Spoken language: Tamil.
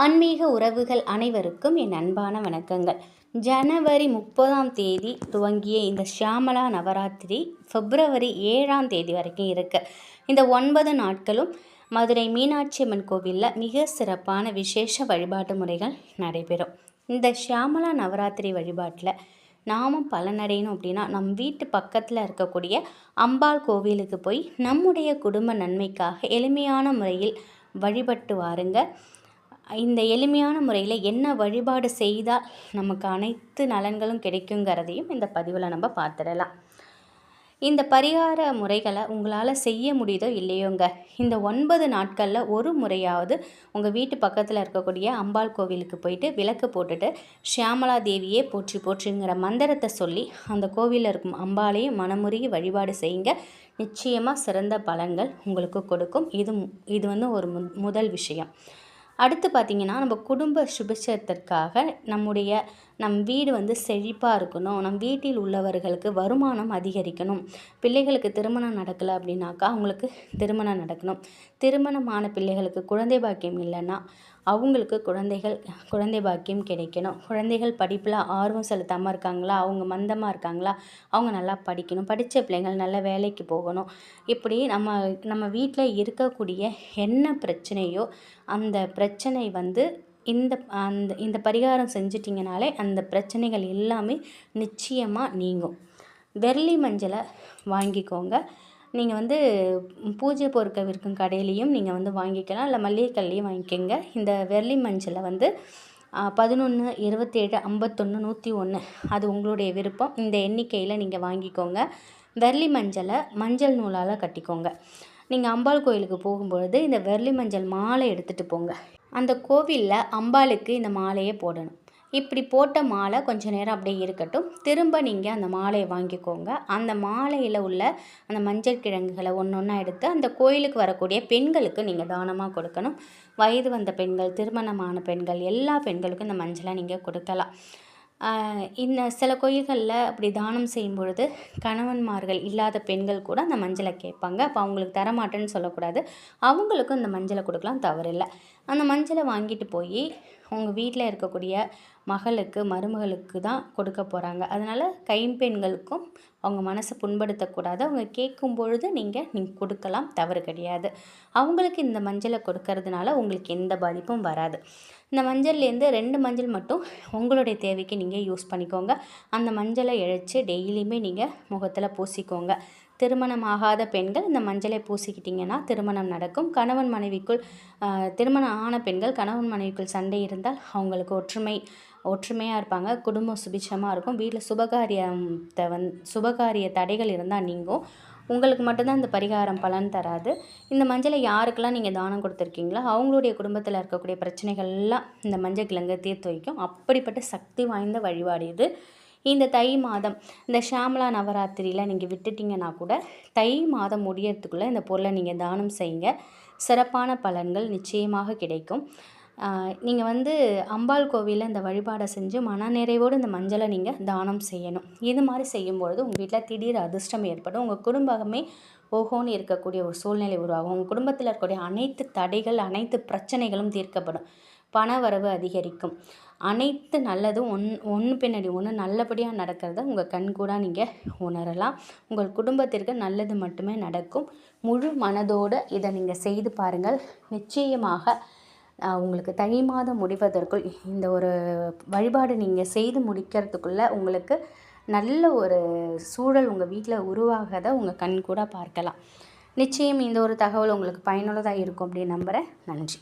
ஆன்மீக உறவுகள் அனைவருக்கும் என் அன்பான வணக்கங்கள். ஜனவரி முப்பதாம் தேதி துவங்கிய இந்த ஷியாமலா நவராத்திரி பிப்ரவரி ஏழாம் தேதி வரைக்கும் இருக்கு. இந்த ஒன்பது நாட்களும் மதுரை மீனாட்சி அம்மன் கோவிலில் மிக சிறப்பான விசேஷ வழிபாட்டு முறைகள் நடைபெறும். இந்த ஷியாமலா நவராத்திரி வழிபாட்டில் நாமும் பலனடையணும் அப்படின்னா நம் வீட்டு பக்கத்தில் இருக்கக்கூடிய அம்பாள் கோவிலுக்கு போய் நம்முடைய குடும்ப நன்மைக்காக எளிமையான முறையில் வழிபட்டு வாருங்க. இந்த எளிமையான முறையில் என்ன வழிபாடு செய்தால் நமக்கு அனைத்து நலன்களும் கிடைக்குங்கிறதையும் இந்த பதிவில் நம்ம பார்த்துடலாம். இந்த பரிகார முறைகளை உங்களால் செய்ய முடியுதோ இல்லையோங்க? இந்த ஒன்பது நாட்களில் ஒரு முறையாவது உங்கள் வீட்டு பக்கத்தில் இருக்கக்கூடிய அம்பாள் கோவிலுக்கு போயிட்டு விளக்கு போட்டுட்டு ஷியாமலா தேவியே போற்றி போற்றுங்கிற மந்திரத்தை சொல்லி அந்த கோவிலில் இருக்கும் அம்பாளையும் மனமுருகி வழிபாடு செய்யுங்க. நிச்சயமாக சிறந்த பலன்கள் உங்களுக்கு கொடுக்கும். இது இது வந்து ஒரு முதல் விஷயம். அடுத்து பார்த்திங்கன்னா நம்ம குடும்ப சுபிட்சத்திற்காக நம்முடைய நம் வீடு வந்து செழிப்பாக இருக்கணும். நம் வீட்டில் உள்ளவர்களுக்கு வருமானம் அதிகரிக்கணும். பிள்ளைகளுக்கு திருமணம் நடக்கலை அப்படின்னாக்கா அவங்களுக்கு திருமணம் நடக்கணும். திருமணமான பிள்ளைகளுக்கு குழந்தை பாக்கியம் இல்லைன்னா அவங்களுக்கு குழந்தைகள் குழந்தை பாக்கியம் கிடைக்கணும். குழந்தைகள் படிப்பில் ஆர்வம் செலுத்தாமல் இருக்காங்களா? அவங்க மந்தமாக இருக்காங்களா? அவங்க நல்லா படிக்கணும். படித்த பிள்ளைங்கள் நல்லா வேலைக்கு போகணும். இப்படி நம்ம நம்ம வீட்டில் இருக்கக்கூடிய என்ன பிரச்சனையோ அந்த பிரச்சனை வந்து இந்த அந்த இந்த பரிகாரம் செஞ்சிட்டிங்கனாலே அந்த பிரச்சனைகள் எல்லாமே நிச்சயமாக நீங்கும். வெள்ளி மஞ்சளை வாங்கிக்கோங்க. நீங்கள் வந்து பூஜை பொருட்கள் விற்கும் கடையிலையும் நீங்கள் வந்து வாங்கிக்கலாம். இல்லை மல்லிகைக்கல்லையும் வாங்கிக்கோங்க. இந்த வெள்ளி மஞ்சளை வந்து பதினொன்று இருபத்தேழு ஐம்பத்தொன்று நூற்றி ஒன்று அது உங்களுடைய விருப்பம். இந்த எண்ணிக்கையில் நீங்கள் வாங்கிக்கோங்க. வெள்ளி மஞ்சளை மஞ்சள் நூலால் கட்டிக்கோங்க. நீங்கள் அம்பாள் கோயிலுக்கு போகும்பொழுது இந்த வெர்லி மஞ்சள் மாலை எடுத்துகிட்டு போங்க. அந்த கோவிலில் அம்பாளுக்கு இந்த மாலையை போடணும். இப்படி போட்ட மாலை கொஞ்சம் நேரம் அப்படியே இருக்கட்டும். திரும்ப நீங்கள் அந்த மாலையை வாங்கிக்கோங்க. அந்த மாலையில் உள்ள அந்த மஞ்சள் கிழங்குகளை ஒன்று ஒன்றா எடுத்து அந்த கோயிலுக்கு வரக்கூடிய பெண்களுக்கு நீங்கள் தானமாக கொடுக்கணும். வயது வந்த பெண்கள் திருமணமான பெண்கள் எல்லா பெண்களுக்கும் இந்த மஞ்சளை நீங்கள் கொடுக்கலாம். இந்த சில கோயில்களில் அப்படி தானம் செய்யும் பொழுது கணவன்மார்கள் இல்லாத பெண்கள் கூட அந்த மஞ்சளை கேட்பாங்க. அப்போ அவங்களுக்கு தரமாட்டேன்னு சொல்லக்கூடாது. அவங்களுக்கும் இந்த மஞ்சளை கொடுக்கலாம் தவறில்லை. அந்த மஞ்சளை வாங்கிட்டு போய் உங்கள் வீட்டில் இருக்கக்கூடிய மகளுக்கு மருமகளுக்கு தான் கொடுக்க போகிறாங்க அதனால் கைம்பெண்களுக்கும் அவங்க மனசை புண்படுத்தக்கூடாது அவங்க கேட்கும் பொழுது நீங்கள் நீங்கள் கொடுக்கலாம் தவறு கிடையாது. அவங்களுக்கு இந்த மஞ்சளை கொடுக்கறதுனால உங்களுக்கு எந்த பாதிப்பும் வராது. இந்த மஞ்சள்லேருந்து ரெண்டு மஞ்சள் மட்டும் உங்களுடைய தேவைக்கு நீங்கள் யூஸ் பண்ணிக்கோங்க. அந்த மஞ்சளை இழைச்சி டெய்லியுமே நீங்கள் முகத்தில் பூசிக்கோங்க. திருமணம் ஆகாத பெண்கள் இந்த மஞ்சளை பூசிக்கிட்டிங்கன்னா திருமணம் நடக்கும். கணவன் மனைவிக்குள் திருமணம் ஆன பெண்கள் கணவன் மனைவிக்குள் சண்டை இருந்தால் அவங்களுக்கு ஒற்றுமை ஒற்றுமையாக இருப்பாங்க. குடும்பம் சுபிட்சமாக இருக்கும். வீட்டில் சுபகாரியத்தை வந் சுபகாரிய தடைகள் இருந்தால் நீங்கும். உங்களுக்கு மட்டும்தான் இந்த பரிகாரம் பலன் தராது. இந்த மஞ்சளை யாருக்கெல்லாம் நீங்கள் தானம் கொடுத்துருக்கீங்களோ அவங்களுடைய குடும்பத்தில் இருக்கக்கூடிய பிரச்சனைகள்லாம் இந்த மஞ்சள் கிழங்கு தீர்த்து வைக்கும். அப்படிப்பட்ட சக்தி வாய்ந்த வழிபாடு இது. இந்த தை மாதம் இந்த ஷாமலா நவராத்திரியில் நீங்கள் விட்டுட்டிங்கன்னா கூட தை மாதம் முடியறதுக்குள்ளே இந்த பொருளை நீங்கள் தானம் செய்யுங்க. சிறப்பான பலன்கள் நிச்சயமாக கிடைக்கும். நீங்கள் வந்து அம்பாள் கோவிலில் இந்த வழிபாடை செஞ்சு மனநிறைவோடு இந்த மஞ்சளை நீங்கள் தானம் செய்யணும். இது மாதிரி செய்யும்பொழுது உங்கள் வீட்டில் திடீர் அதிர்ஷ்டம் ஏற்படும். உங்கள் குடும்பமே ஓஹோன்னு இருக்கக்கூடிய ஒரு சூழ்நிலை உருவாகும். உங்கள் குடும்பத்தில் இருக்கக்கூடிய அனைத்து தடைகள் அனைத்து பிரச்சனைகளும் தீர்க்கப்படும். பண வரவு அதிகரிக்கும். அனைத்து நல்லதும் ஒன் ஒன்று பின்னாடி ஒன்று நல்லபடியாக நடக்கிறத உங்கள் கண் கூட நீங்கள் உணரலாம். உங்கள் குடும்பத்திற்கு நல்லது மட்டுமே நடக்கும். முழு மனதோடு இதை நீங்கள் செய்து பாருங்கள். நிச்சயமாக உங்களுக்கு தை மாதம் முடிவதற்குள் இந்த ஒரு வழிபாடு நீங்கள் செய்து முடிக்கிறதுக்குள்ளே உங்களுக்கு நல்ல ஒரு சூழல் உங்கள் வீட்டில் உருவாகிறத உங்கள் கண் கூட பார்க்கலாம். நிச்சயம் இந்த ஒரு தகவல் உங்களுக்கு பயனுள்ளதாக இருக்கும் அப்படின்னு நம்புகிறேன் நன்றி.